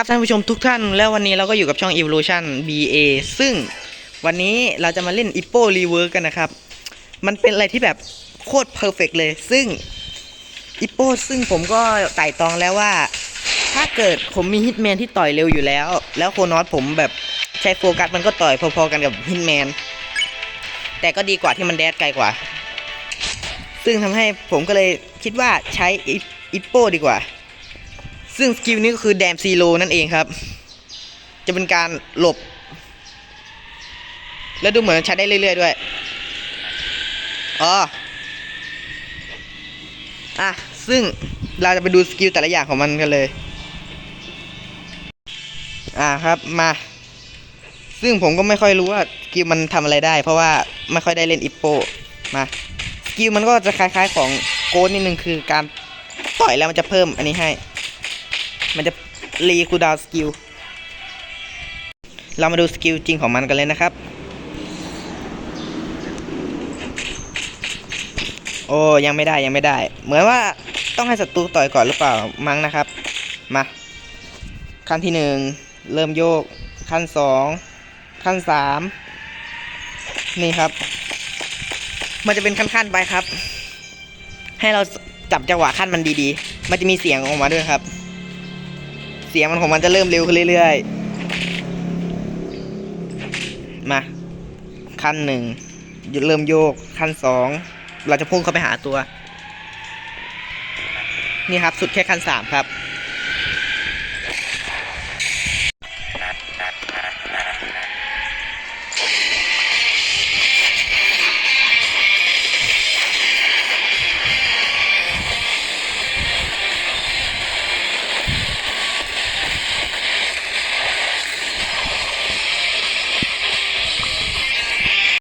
ครับท่านผู้ชมทุกท่าน แล้ววันนี้เราก็อยู่กับช่อง Evolution BA ซึ่งวันนี้เราจะมาเล่น i p p o Rework กันนะครับ มันเป็นอะไรที่แบบโคตรเพอร์เฟกเลย ซึ่ง i p p o ซึ่งผมก็ไต่ตองแล้วว่า ถ้าเกิดผมมีฮิตแมนที่ต่อยเร็วอยู่แล้ว แล้วโคนอสผมแบบใช้โฟกัสมันก็ต่อยพอๆกันกับฮิตแมนแต่ก็ดีกว่าที่มันแดดไกลกว่า ซึ่งทำให้ผมก็เลยคิดว่าใช้อิปโปดีกว่า ซึ่งสกิลนี้ก็คือแดมซีโ o นั่นเองครับ จะเป็นการหลบ แล้วดูเหมือนใช้ได้เรื่อยๆด้วยอ๋ออะ ซึ่งเราจะไปดูสกิลแต่ละอย่างของมันกันเลย อ่าครับมา ซึ่งผมก็ไม่ค่อยรู้ว่าสกิลมันทำอะไรได้ เพราะว่าไม่ค่อยได้เล่นอิปโปมาสกิลมันก็จะคล้ายๆของโกดนิดนึงคือการต่อยแล้วมันจะเพิ่มอันนี้ให้ มันจะรีคูดาวสกิล เรามาดูสกิลจริงของมันกันเลยนะครับ โอ้ยังไม่ได้ยังไม่ได้ เหมือนว่าต้องให้ศัตรูต่อยก่อนหรือเปล่ามั้งนะครับ มาขั้นที่หนึ่งเริ่มโยก ขั้นสองขั้นสามนี่ครับ มันจะเป็นขั้นๆไปครับ ให้เราจับจังหวะขั้นมันดีๆ มันจะมีเสียงออกมาด้วยครับ เสียงมันของมันจะเริ่มเร็วขึ้นเรื่อยๆ มาขั้นหนึ่งเริ่มโยกขั้นสองเราจะพุ่งเข้าไปหาตัว นี่ครับสุดแค่ขั้นสามครับ